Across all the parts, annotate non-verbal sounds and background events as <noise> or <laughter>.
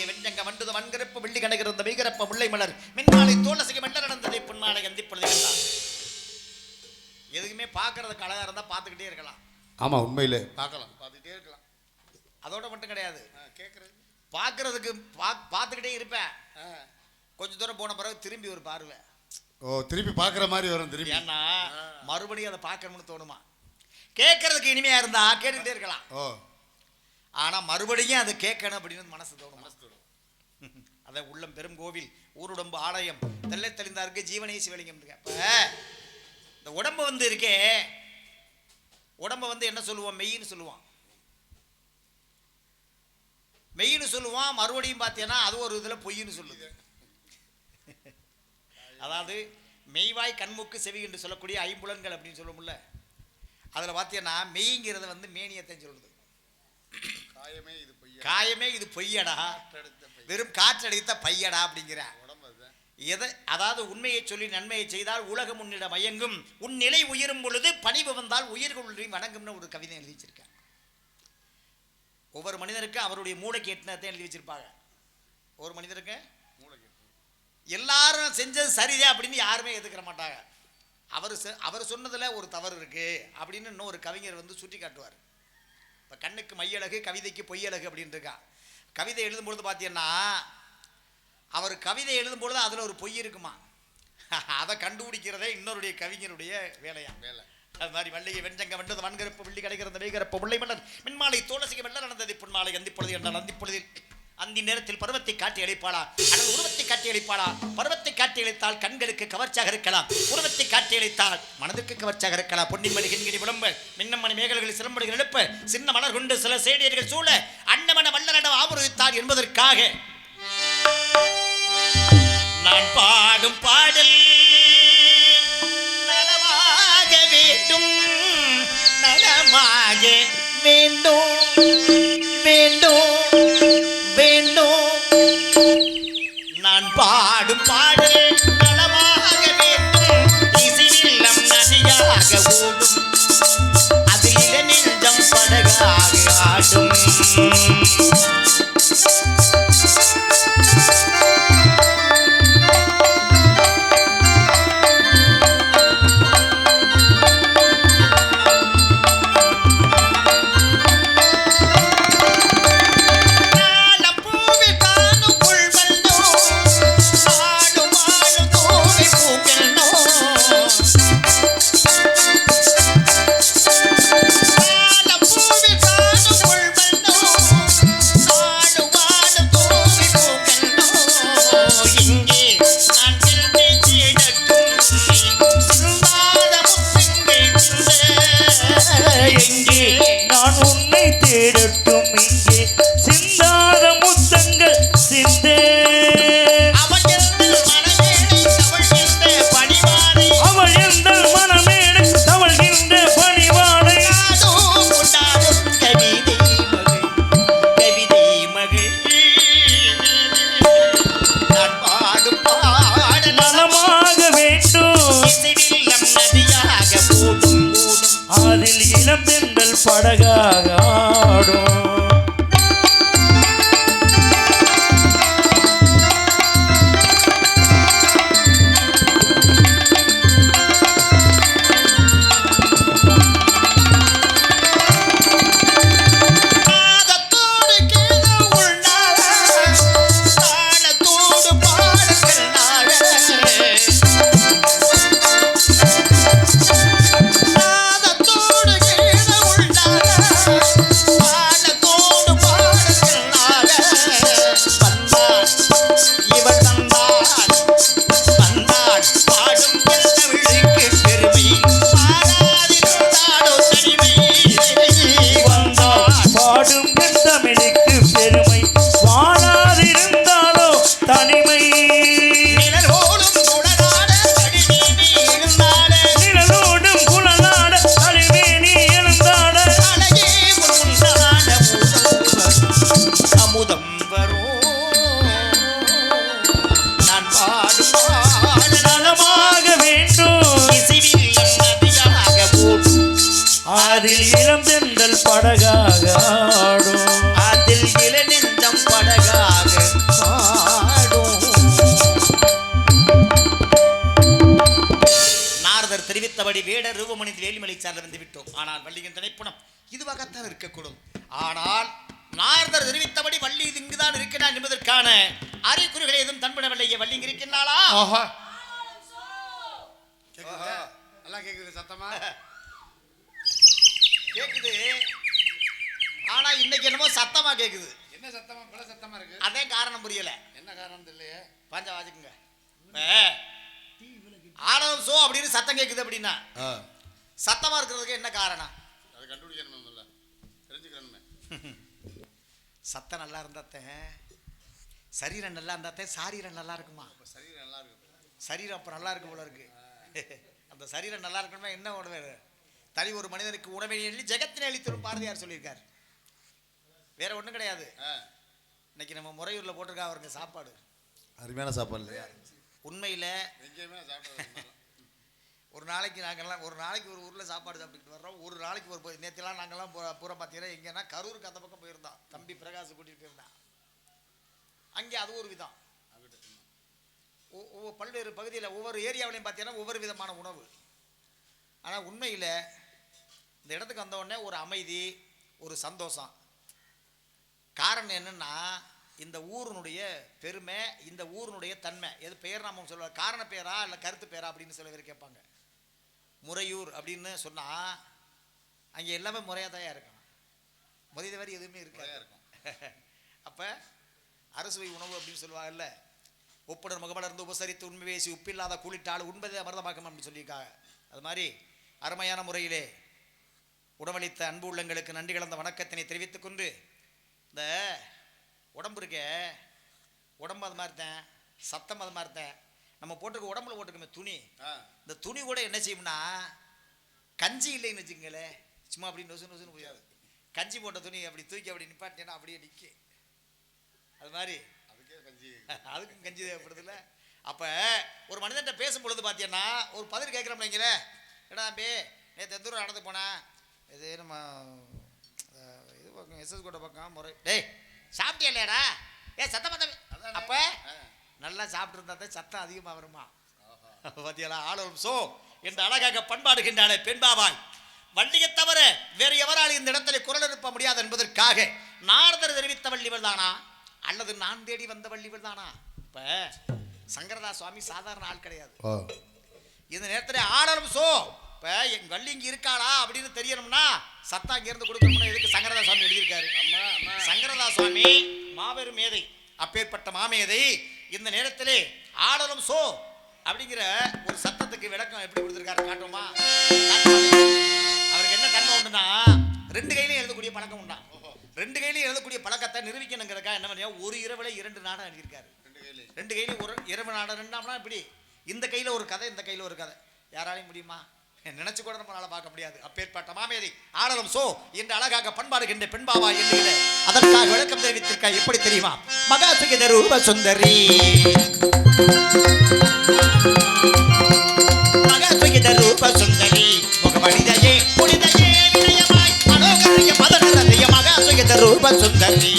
வெள்ளிய வெஞ்சங்க வண்டுது வன்கருப்பு வெள்ளி கணக்கிறந்த வீகரப்ப முல்லை மலர். மின்மாலை தோலசிக மெல்ல நடந்ததை பொன்மாலை அந்திப்பொழுது கண்டார். எதுக்குமே பார்க்கறதுக்கு அழகா இருந்தா பார்த்துக்கிட்டே இருக்கலாம். ஆமா உண்மையிலே. பார்க்கலாம் பார்த்துட்டே இருக்கலாம். அதோட மட்டும் கிடையாது. கேட்கறது பார்க்கறதுக்கு பா- பார்த்துக்கிட்டே இருப்பேன். கொஞ்ச தூரம் போன பிறகு திரும்பி ஒரு பார்வை. ஓ திருப்பி பார்க்குற மாதிரி வரும் திருப்பி ஏன்னா மறுபடியும் அதை பார்க்கணும்னு தோணுமா? கேட்கறதுக்கு இனிமையா இருந்தா கேட்டுக்கிட்டே இருக்கலாம். ஓ. ஆனா மறுபடியும் அதை கேட்கணும் அப்படின்னு மனசு தோணும்? <laughs> அதான் உள்ளம் பெரும் கோவில் ஊருடம்பு ஆலயம். தெல்லை தெளிந்தாருக்கு ஜீவனே சிவலிங்கம் அப்ப இந்த உடம்பு வந்து இருக்கே உடம்ப வந்து என்ன சொல்லுவோம்? மெய்ன்னு சொல்லுவான். மெய்ன்னு சொல்லுவான் மறுபடியும் பார்த்தீங்கன்னா அது ஒரு இதுல பொய்ன்னு சொல்லுது. <laughs> அதாவது மெய்வாய் கண்முக்கு செவி என்று சொல்லக்கூடிய ஐம்புலன்கள் அப்படின்னு சொல்லுவோம்ல. அதுல பார்த்தீங்கன்னா மெய்ங்கிறது வந்து மேனியத்தை சொல்லுது. காயமே இது பொய்யா காயமே இது பொய்யடா. வெறும் காற்றடித்த பையடா அப்படிங்கிற. எதை அதாவது உண்மையை சொல்லி நன்மையை செய்தால் உலகம் உன்னிடம் மயங்கும். உன் நிலை உயரும் பொழுது பணிவு வந்தால் உயிர்கள் வணங்கும்னு ஒரு கவிதை எழுதி வச்சிருக்கேன். ஒவ்வொரு மனிதனுக்கும் அவருடைய மூளைக்கு எட்டினத்தை எழுதி வச்சிருப்பாங்க. ஒரு மனிதருக்கு எல்லாரும் செஞ்சது சரிதான் அப்படின்னு யாருமே எதுக்கிற மாட்டாங்க. அவர் அவர் சொன்னதுல ஒரு தவறு இருக்கு அப்படின்னு இன்னொரு கவிஞர் வந்து சுட்டி காட்டுவார் இப்போ கண்ணுக்கு மையழகு கவிதைக்கு பொய்யழகு அப்படின்னு இருக்கா. கவிதை எழுதும்பொழுது பார்த்தீங்கன்னா அவர் கவிதை எழுதும்பொழுது அதில் ஒரு பொய் இருக்குமா? <laughs> அதை கண்டுபிடிக்கிறதே இன்னொருடைய கவிஞருடைய வேலையா? வேலை. அது மாதிரி மல்லிகை வெஞ்சங்க வெண்டது வன்கருப்பு வெள்ளி கிடைக்கிறது வேகரப்பு முல்லை மலர் மின்மாலை தோலசிக வெள்ள நடந்தது பொன்மாலை அந்திப்பொழுது என்றால் அந்திப்பொழுதில். அந்தி நேரத்தில் பருவத்தை காட்டி அழைப்பாளா அல்லது உருவத்தை காட்டி அழைப்பாளா பருவத்தை காட்டி அழைத்தால் கண்களுக்கு கவர்ச்சியாக இருக்கலாம். உருவத்தை காட்டி அழைத்தால் மனதுக்கு கவர்ச்சியாக இருக்கலாம். பொன்னின்மணி கிண்கிணி விளம்ப மின்னமணி மேகல்களை சிலம்படுகள் எழுப்ப சின்ன மலர் கொண்டு சில சேடியர்கள் சூழ அன்னமன வல்லனிடம் ஆபரித்தார் என்பதற்காக. நான் பாடும் பாடல் நலமாக வேண்டும் நலமாக வேண்டும். அழகாக அதில் இளம் பெண்கள் படகாக ஆடும். அதில் இளநெஞ்சம் படகாக நாரதர் தெரிவித்தபடி வேட ரூபமணி வேலிமலை சார்ந்த வந்து விட்டோம். ஆனால் வள்ளியின் திரைப்படம் இதுவாகத்தான் இருக்கக்கூடும். ஆனால் நாரதர் தெரிவித்தபடி வள்ளி இது இங்குதான் இருக்கிறான் என்பதற்கான அறிகுறிகளை எதுவும் தன்படவில்லையே வள்ளி இங்க இருக்கின்றாளா? நல்லா கேக்குது சத்தமா? <laughs> கேக்குது. ஆனா இன்னைக்கு என்னமோ சத்தமா கேக்குது. என்ன சத்தமா? பல சத்தமா இருக்கு? அதே காரணம் புரியல. என்ன காரணம் தெரியலையே? பாஞ்ச வாசிக்குங்க. ஆடவம் சோ அப்படின்னு சத்தம் கேக்குது அப்படின்னா சத்தமா இருக்கிறதுக்கு என்ன காரணம்? அதை கண்டுபிடிக்கணுமே முதல்ல தெரிஞ்சுக்கணுமே. <laughs> சத்தம் நல்லா இருந்தாத்தேன் சரீரம் நல்லா இருந்தாத்தேன் சாரீரம் நல்லா இருக்குமா? சரீரம் நல்லா இருக்கு. சரீரம் அப்போ நல்லா இருக்கும் போல இருக்கு. <laughs> அந்த சரீரம் நல்லா இருக்கணும்னா என்ன உணவு தனி ஒரு மனிதனுக்கு உணவை எண்ணி ஜெகத்தினை அளித்தரும் பாரதியார் சொல்லியிருக்கார். வேற ஒன்றும் கிடையாது. இன்னைக்கு நம்ம முறையூரில் போட்டிருக்கா அவருங்க சாப்பாடு. அருமையான சாப்பாடு இல்லையா? உண்மையில் ஒரு நாளைக்கு நாங்கெல்லாம் ஒரு நாளைக்கு ஒரு ஊரில் சாப்பாடு சாப்பிட்டுட்டு வர்றோம். ஒரு நாளைக்கு ஒரு நேத்திலாம் நாங்கெல்லாம் பூரா பூரா பார்த்தீங்கன்னா எங்கன்னா கரூருக்கு அந்த பக்கம் போயிருந்தோம். தம்பி பிரகாஷ் கூட்டிகிட்டு போயிருந்தான் அங்கே அது ஒரு விதம். பல்வேறு பகுதியில் ஒவ்வொரு ஏரியாவிலையும் பார்த்தீங்கன்னா ஒவ்வொரு விதமான உணவு. ஆனால் உண்மையில் இந்த இடத்துக்கு வந்த உடனே ஒரு அமைதி ஒரு சந்தோஷம். காரணம் என்னன்னா இந்த ஊரினுடைய பெருமை இந்த ஊரினுடைய தன்மை. எது பெயர் நாம சொல்ல காரண பேரா இல்லை கருத்து பேரா அப்படின்னு சில பேர் கேட்பாங்க. முறையூர் அப்படின்னு சொன்னால் அங்கே எல்லாமே முறையாக தான் இருக்கும் முறைய வரி எதுவுமே இருக்காது. இருக்கும். <laughs> அப்போ அறுசுவை உணவு அப்படின்னு சொல்லுவாங்கல்ல ஒப்புடர் முகமலர்ந்து உபசரித்து உண்மை பேசி உப்பில்லாத கூலிட்டால் உண்பதை அமிர்தமாக்கம் அப்படின்னு சொல்லியிருக்காங்க. அது மாதிரி அருமையான முறையிலே உணவளித்த அன்பு உள்ளங்களுக்கு நன்றி கலந்த வணக்கத்தினை தெரிவித்துக் கொண்டு இந்த உடம்பு இருக்கே உடம்பு அது மாதிரி தான் சத்தம் அது மாதிரி தான். நம்ம போட்டிருக்க உடம்புல போட்டிருக்கோமே துணி. இந்த துணி கூட என்ன செய்யும்னா கஞ்சி இல்லைன்னு வச்சுக்கங்களேன் சும்மா அப்படி நொசு நொசுன்னு போயாது கஞ்சி போட்ட துணி அப்படி தூக்கி அப்படி நிப்பாட்டினா அப்படியே நிற்க அது மாதிரி. அதுக்கே கஞ்சி. <laughs> அதுக்கும் கஞ்சி தேவைப்படுதுல்ல. அப்போ ஒரு மனிதன்ட்ட பேசும் பொழுது பார்த்தீங்கன்னா ஒரு பதில் கேட்குறோம் வைங்களே ஏடா தம்பி நேற்று எந்த ஊர் நடந்து போனேன் இது நம்ம இது பக்கம் எஸ்எஸ் கோட்டை பக்கம் முறை. டேய் சாப்பிட்டியா இல்லையாடா ஏ சத்தம் அதானே. அப்போ. நல்லா சாப்பிட்டு தான் சத்தம் அதிகமாக வருமா? <laughs> பாத்தியாலா ஆளும் சோ என்று அழகாக பண்பாடுகின்றாளே பெண்பாவாய். வள்ளியை தவிர வேறு எவரால் இந்த இடத்துல குரல் எழுப்ப முடியாது என்பதற்காக நாரதர் தெரிவித்த வள்ளிவள் தானா அல்லது நான் தேடி வந்த வள்ளிவள் தானா இப்ப சங்கரதாஸ் சுவாமி சாதாரண ஆள் கிடையாது. இந்த நேரத்தில் ஆடலும் சோ இப்ப என் வள்ளி இங்க இருக்காளா அப்படின்னு தெரியணும்னா சத்தம் இங்க இருந்து கொடுக்கணும்னா எதுக்கு சங்கரதாஸ் சுவாமி எழுதியிருக்காரு? சங்கரதாஸ் சுவாமி மாபெரும் மேதை அப்பேற்பட்ட மாமேதை இந்த நேரத்திலே ஆடலும் சோ அப்படிங்கிற ஒரு சத்தத்துக்கு விளக்கம் எப்படி கொடுத்திருக்காரு காட்டுமா? அவருக்கு என்ன தன்மை உண்டுன்னா ரெண்டு கையிலையும் எழுதக்கூடிய பழக்கம் உண்டா ரெண்டு கையிலையும் எழுதக்கூடிய பழக்கத்தை நிரூபிக்கணுங்கிறக்கா என்ன பண்ணியா? ஒரு இரவுல இரண்டு நாடகம் எழுதியிருக்காரு. ரெண்டு கையிலையும் ரெண்டு ஒரு இரவு நாடகம் ரெண்டாம்னா இப்படி. இந்த கையில ஒரு கதை இந்த கையில ஒரு கதை. யாராலையும் முடியுமா? நினைச்சு கூட நம்மளால பார்க்க முடியாது. அப்பேற்பட்ட மாமேரி ஆடலும் சோ என்று அழகாக பண்பாடுகின்ற பெண்பாவா என்று அதற்காக விளக்கம் தெரிவித்திருக்க எப்படி தெரியுமா? மகாசுகித ரூப சுந்தரி மகாசுகித ரூப சுந்தரி முகமணிதையே புனிதையே வினயமாய் மனோகரிய மதனதய மகாசுகித ரூப சுந்தரி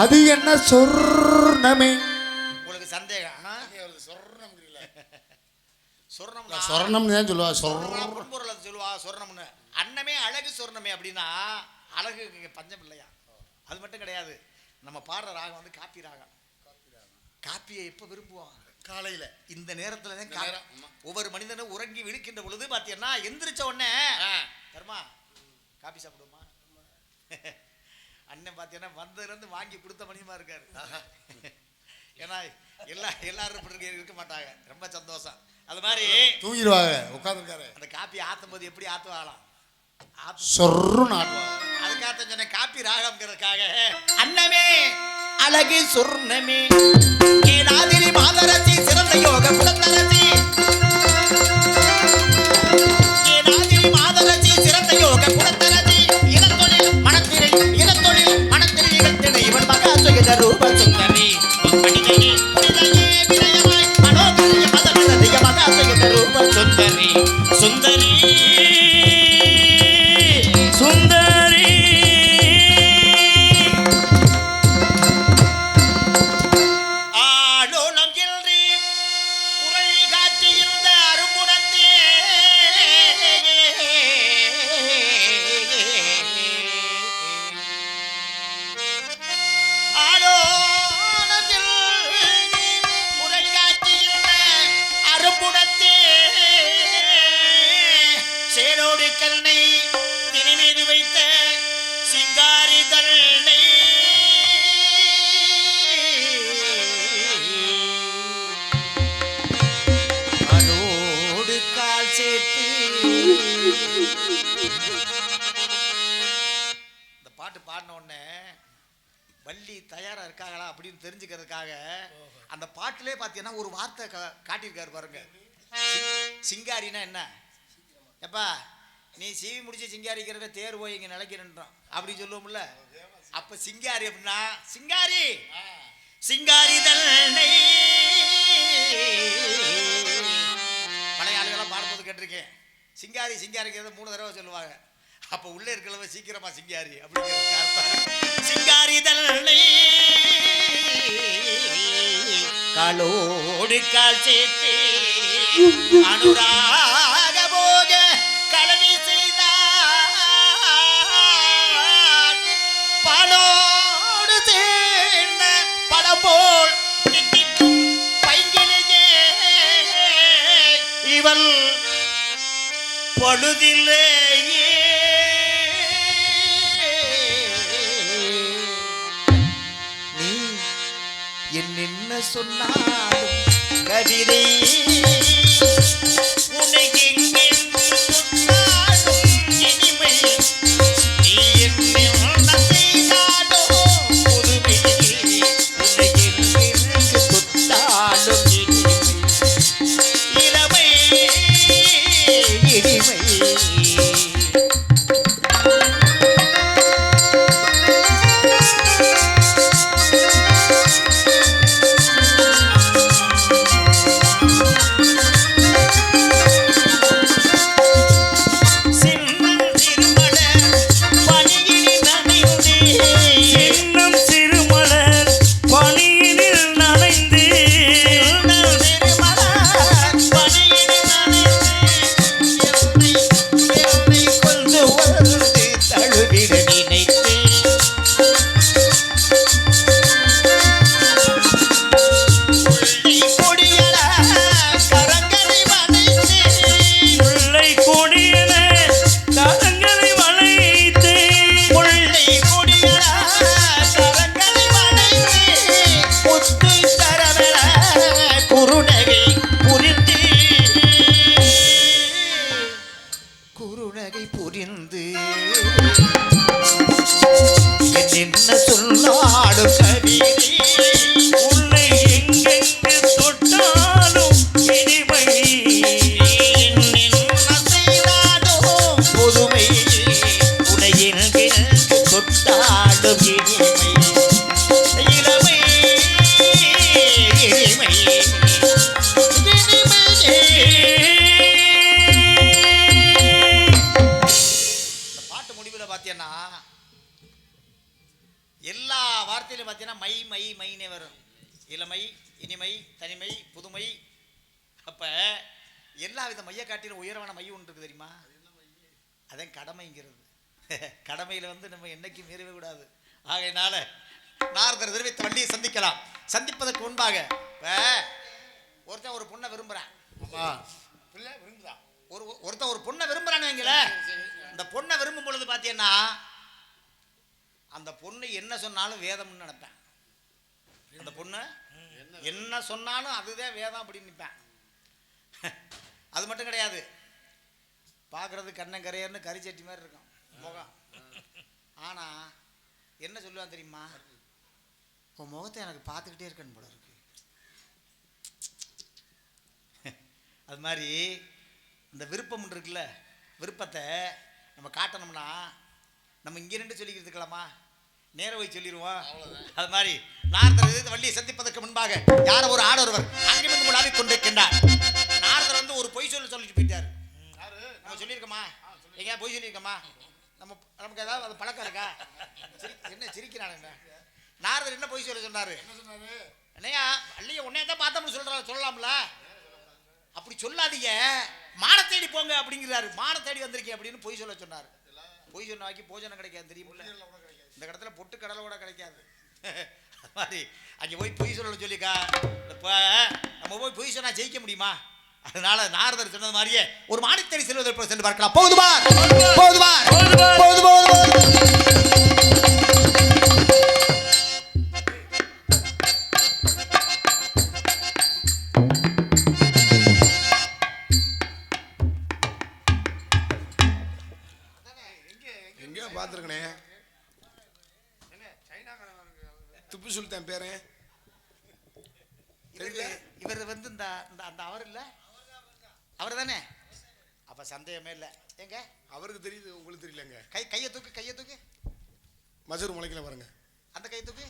அது என்ன சொர்ணமே? உங்களுக்கு சந்தேகம். சொர்ணம் சொர்ணம் சொர்ணம்னு தான் சொல்லுவா. சொர்ணம் பொருள் சொல்லுவா. சொர்ணம்னு. அன்னமே அழகு சொர்ணமே அப்படின்னா அழகு பஞ்சம் இல்லையா? அது மட்டும் கிடையாது. நம்ம பாடுற ராகம் வந்து காப்பி ராகம். காப்பியை எப்போ விரும்புவான்? காலையில். இந்த நேரத்தில் தான் ஒவ்வொரு மனிதனும் உறங்கி விழுக்கின்ற பொழுது பார்த்தீங்கன்னா எந்திரிச்ச உடனே தருமா காப்பி சாப்பிடுவோமா? அண்ணன் பாத்தீங்கன்னா வந்ததுல இருந்து வாங்கி கொடுத்த மணியமா இருக்காரு. <laughs> ஏன்னா எல்லா எல்லாரும் இருக்க- மாட்டாங்க. ரொம்ப சந்தோஷம். அது மாதிரி தூங்கிடுவாங்க உட்காந்துருக்காரு அந்த காப்பி ஆத்தும் போது எப்படி ஆத்துவாங்களாம்? ஆத்து சொர்ருன்னு ஆடுவாங்க அதுக்காக சொன்ன காப்பி ராகம்ங்கிறதுக்காக. அன்னமே அழகு சொர்ணமே. ஏனாதிரி மாதரசி சிறந்த யோக பாட்டு பாடின உடனே வள்ளி தயாரா இருக்காங்களா? அப்படின்னு தெரிஞ்சுக்கிறதுக்காக அந்த பாட்டிலே பார்த்தீங்கன்னா ஒரு வார்த்தை காட்டியிருக்காரு பாருங்க. சிங்காரினா என்ன? எப்பா நீ சீவி முடிச்சு சிங்காரிக்கிறத தேர் போய் இங்க நிலைக்கிறன்றோம் அப்படி சொல்லுவோம்ல. அப்ப சிங்காரி அப்படின்னா சிங்காரி சிங்காரி தன்னை பழைய ஆளுகளாம் பாடும்போது கேட்டிருக்கேன். சிங்காரி சிங்காரிங்கிறத மூணு தடவை சொல்லுவாங்க. அப்ப உள்ளே இருக்கிறவ சீக்கிரமா சிங்காரி அப்படிங்கிறது அர்த்தம். சிங்காரி தன்னை காலோடு கால் சேர்த்து அனுராக போக கடமை செய்தார் பணோடு தேர்ந்த படம் போல் பைங்கிலேயே இவள் பொழுதிலேயே என்ன சொன்னாலும் கவிதை உடையில் உனையில் கடமையில வந்து நம்ம என்னைக்கும் மீறவே கூடாது. ஆகையினால நாரதர் தெரிவித்த வண்டியை சந்திக்கலாம். சந்திப்பதற்கு முன்பாக இப்ப ஒருத்தன் ஒரு பொண்ணை பிள்ளை விரும்புதா ஒரு ஒருத்தன் ஒரு பொண்ணை விரும்புறான்னு வைங்களேன் இந்த பொண்ணை விரும்பும் பொழுது பார்த்தீங்கன்னா அந்த பொண்ணு என்ன சொன்னாலும் வேதம்னு நினைப்பேன். அந்த பொண்ணு என்ன சொன்னாலும் அதுதான் வேதம் அப்படின்னு நிற்பேன் அது மட்டும் கிடையாது. பார்க்கறது கண்ணங்கரையர்னு கரிச்சட்டி மாதிரி இருக்கும். முகம். ஆனால் என்ன சொல்லுவான் தெரியுமா? உன் முகத்தை எனக்கு பார்த்துக்கிட்டே இருக்கேன்னு போல இருக்கு. அது மாதிரி இந்த விருப்பம் இருக்குல்ல விருப்பத்தை நம்ம காட்டணும்னா நம்ம இங்கே நின்று சொல்லிக்கிறதுக்கலாமா? நேர போய் சொல்லிடுவோம் அது மாதிரி நாரதர் வள்ளியை சந்திப்பதற்கு முன்பாக யாரோ ஒரு ஆடொருவர் அங்கிருந்து முன்னாடி கொண்டிருக்கின்றார். நாரதர் வந்து ஒரு பொய் சொல்ல சொல்லிட்டு போயிட்டார். நம்ம சொல்லியிருக்கோமா. எங்கேயா பொய் சொல்லியிருக்கோமா? நம்ம நமக்கு ஏதாவது அது பழக்கம் இருக்கா? என்ன சிரிக்கிறானுங்க நாரதர் என்ன பொய் சொல்ல சொன்னாரு? என்ன சொன்னாரு? என்னையா அல்லையா உன்னைய தான் பார்த்தோம்னு சொல்ற சொல்லலாம்ல? அப்படி சொல்லாதீங்க. மான தேடி போங்க அப்படிங்கிறாரு. மான தேடி வந்திருக்கேன் அப்படின்னு பொய் சொல்ல சொன்னார். பொய் சொன்ன வாக்கி போஜனம் கிடைக்காது தெரியுமில்ல? இந்த இடத்துல பொட்டு கடலை கூட கிடைக்காது. அது மாதிரி அங்கே போய் பொய் சொல்ல சொல்லிக்கா. இப்போ நம்ம போய் பொய் சொன்னா ஜெயிக்க முடியுமா? அதனால நாரதர் சொன்னது மாதிரியே ஒரு மானித்தடி செல்வதற்கு சென்று பார்க்கலாம். போதுமா போதுமா போது போது எங்கேயோ பார்த்துருக்கனே. திப்பு சுல்தான் பேரு இவர் இவர் வந்து இந்த இந்த அந்த அவர் இல்ல? அவர் தானே அப்ப சந்தேகமே இல்லை. எங்க? அவருக்கு தெரியுது உங்களுக்கு தெரியலங்க கை கையை தூக்கு கையை தூக்கு. மசூர் முளைக்கல பாருங்க. அந்த கை தூக்கு.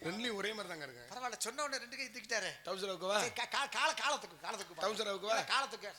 ரெண்டுலையும் ஒரே மாதிரி தாங்க இருக்கு. பரவாயில்ல சொன்ன உடனே ரெண்டு கை தூக்கிட்டாரு. டவுசர் கா- கால காலத்துக்கு காலத்துக்கு டவுசர் வைக்கவா காலத்துக்கு